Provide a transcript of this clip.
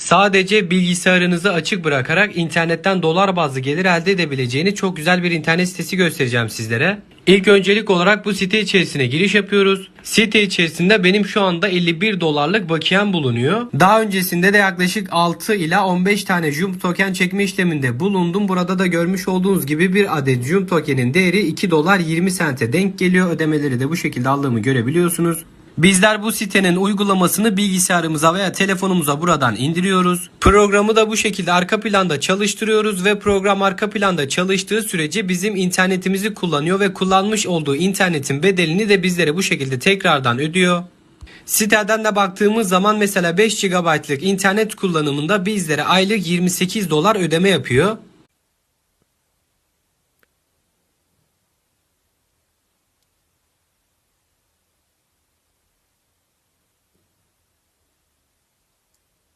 Sadece bilgisayarınızı açık bırakarak internetten dolar bazlı gelir elde edebileceğiniz çok güzel bir internet sitesi göstereceğim sizlere. İlk öncelik olarak bu site içerisine giriş yapıyoruz. Site içerisinde benim şu anda 51 dolarlık bakiyem bulunuyor. Daha öncesinde de yaklaşık 6 ila 15 tane Jum token çekme işleminde bulundum. Burada da görmüş olduğunuz gibi bir adet Jum tokenin değeri 2 dolar 20 sente denk geliyor. Ödemeleri de bu şekilde aldığımı görebiliyorsunuz. Bizler bu sitenin uygulamasını bilgisayarımıza veya telefonumuza buradan indiriyoruz. Programı da bu şekilde arka planda çalıştırıyoruz ve program arka planda çalıştığı sürece bizim internetimizi kullanıyor ve kullanmış olduğu internetin bedelini de bizlere bu şekilde tekrardan ödüyor. Siteden de baktığımız zaman mesela 5 GB'lık internet kullanımında bizlere aylık 28 dolar ödeme yapıyor.